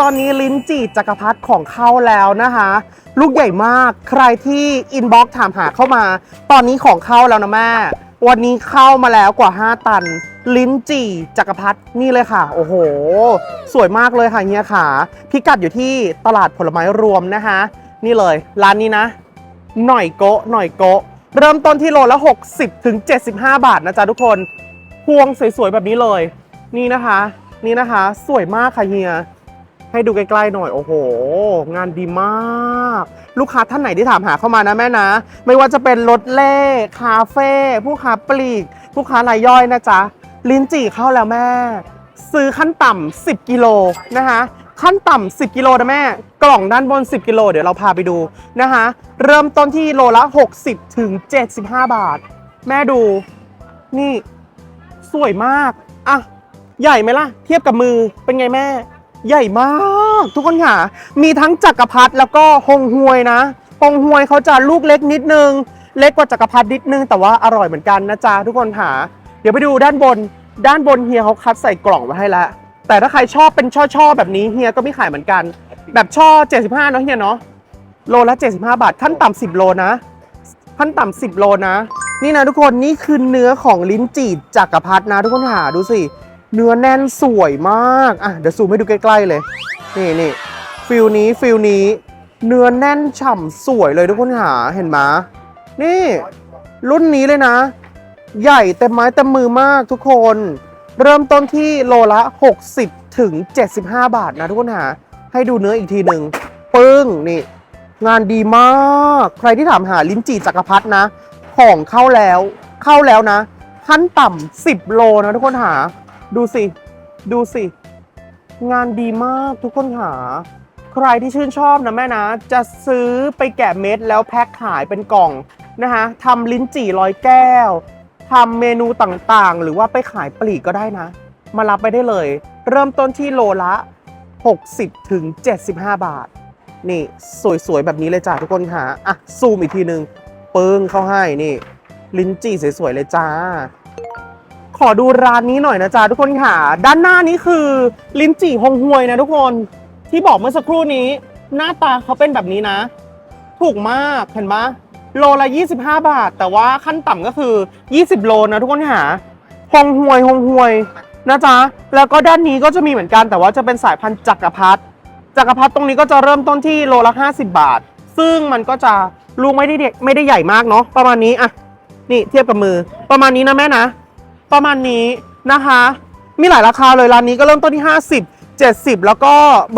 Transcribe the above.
ตอนนี้ลิ้นจี่จักรพรรดิของเข้าแล้วนะคะ ลูกใหญ่มากใครที่อินบ็อกถามหาเข้ามา ตอนนี้ของเข้าแล้วนะแม่ วันนี้เข้ามาแล้วกว่า 5 ตัน ลิ้นจี่จักรพรรดินี่เลยค่ะ โอ้โห สวยมากเลยค่ะเฮียขาพิกัดอยู่ที่ตลาดผลไม้รวมนะคะ นี่เลย ร้านนี้นะ หน่อยโกะหน่อยโกะเริ่มต้นที่โลละ 60ถึง75 บาทนะจ๊ะทุกคนพวงสวยๆแบบนี้เลย นี่นะคะ นี่นะคะ สวยมากค่ะเฮีย ให้ดูใกล้ๆหน่อย โอ้โห งานดีมาก ลูกค้าท่านไหนที่ถามหาเข้ามานะแม่นะ ไม่ว่าจะเป็นรถเล่คาเฟ่ผู้ค้าปลีก ผู้ค้ารายย่อยนะจ๊ะ ลิ้นจี่เข้าแล้วแม่ ซื้อขั้นต่ำ10 กิโลนะคะขั้นต่ำ10 กิโลนะแม่ กล่องด้านบน 10 กิโล เดี๋ยวเราพาไปดูนะคะเริ่มต้นที่โลละ 60ถึง75 บาท แม่ดูนี่สวยมาก อะ ใหญ่ไหมล่ะ เทียบกับมือเป็นไงแม่ ใหญ่มากทุกคนค่ะ มีทั้งจักรพรรดิแล้วก็ฮงฮวยนะฮงฮวยเขาจะลูกเล็กนิดนึง เล็กกว่าจักรพรรดินิดนึง แต่ว่าอร่อยเหมือนกันนะจ๊ะทุกคนค่ะ เดี๋ยวไปดูด้านบน ด้านบนเฮียเขาคัดใส่กล่องไว้ให้แล้ว แต่ถ้าใครชอบเป็นช่อๆแบบนี้เฮียก็มีขายเหมือนกัน แบบช่อ 75เนาะเฮียเนาะ โลละ 75 บาท ขั้นต่ำ10 โลนะ ขั้นต่ำ10 โลนะ นี่นะทุกคนนี่คือเนื้อของลิ้นจี่จักรพรรดินะทุกคนหาดูสิ เนื้อแน่นสวยมากอะเดี๋ยวซูมให้ดูใกล้ๆเลย นี่นี่ฟิลนี้ฟิลนี้ เนื้อแน่นฉ่ำสวยเลยทุกคนหาเห็นไหมนี่ รุ่นนี้เลยนะ ใหญ่เต็มไม้เต็มมือมากทุกคน เริ่มต้นที่โลละ 60 ถึง 75 บาทนะทุกคนหา ให้ดูเนื้ออีกทีหนึ่งปึ้งนี่ งานดีมาก ใครที่ถามหาลิ้นจี่จักรพรรดินะ ของเข้าแล้ว เข้าแล้วนะขั้นต่ำ10 โลนะทุกคนหา ดูสิ ดูสิ งานดีมากทุกคนหา ใครที่ชื่นชอบนะแม่นะ จะซื้อไปแกะเม็ดแล้วแพ็คขายเป็นกล่องนะคะทำลิ้นจี่ร้อยแก้วทำเมนูต่างๆ หรือว่าไปขายปลีกก็ได้นะ มารับไปได้เลย เริ่มต้นที่โลละ 60ถึง75 บาท นี่สวยๆ แบบนี้เลยจ้าทุกคนค่ะอะซูมอีกทีนึ่งปึ้งเข้าให้นี่ ลิ้นจี่สวยๆเลยจ้า ขอดูร้านนี้หน่อยนะจ๊ะทุกคนค่ะ ด้านหน้านี้คือลิ้นจี่ฮงฮวยนะทุกคนที่บอกเมื่อสักครู่นี้ หน้าตาเขาเป็นแบบนี้นะ ถูกมากเห็นปะโลละ 25 บาท แต่ว่าขั้นต่ำก็คือ 20 โลนะทุกคนค่ะฮงฮวยฮงฮวยนะจ๊ะแล้วก็ด้านนี้ก็จะมีเหมือนกันแต่ว่าจะเป็นสายพันธุ์จักรพรรดิจักรพรรดิตรงนี้ก็จะเริ่มต้นที่โลละ 50 บาท ซึ่งมันก็จะลูกไม่ได้เด็กไม่ได้ใหญ่มากเนาะประมาณนี้อะนี่เทียบกับมือ ประมาณนี้นะแม่นะ ประมาณนี้นะคะ มีหลายราคาเลยร้านนี้ก็เริ่มต้นที่ 50 70 แล้วก็เบอร์